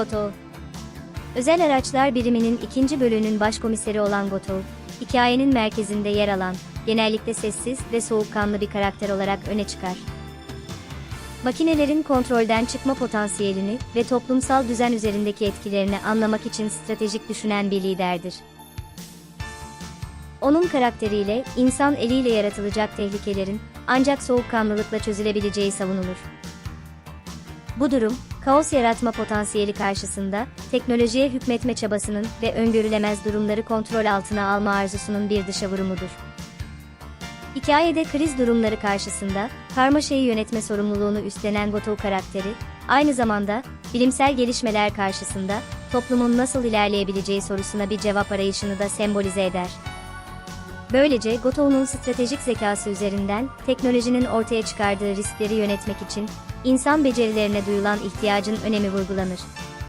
Goto. Özel Araçlar Biriminin ikinci bölüğünün başkomiseri olan Goto, hikayenin merkezinde yer alan, genellikle sessiz ve soğukkanlı bir karakter olarak öne çıkar. Makinelerin kontrolden çıkma potansiyelini ve toplumsal düzen üzerindeki etkilerini anlamak için stratejik düşünen bir liderdir. Onun karakteriyle insan eliyle yaratılacak tehlikelerin ancak soğukkanlılıkla çözülebileceği savunulur. Bu durum, kaos yaratma potansiyeli karşısında, teknolojiye hükmetme çabasının ve öngörülemez durumları kontrol altına alma arzusunun bir dışa vurumudur. Hikayede kriz durumları karşısında, karmaşayı yönetme sorumluluğunu üstlenen Goto karakteri, aynı zamanda, bilimsel gelişmeler karşısında, toplumun nasıl ilerleyebileceği sorusuna bir cevap arayışını da sembolize eder. Böylece Goto'nun stratejik zekası üzerinden teknolojinin ortaya çıkardığı riskleri yönetmek için insan becerilerine duyulan ihtiyacın önemi vurgulanır.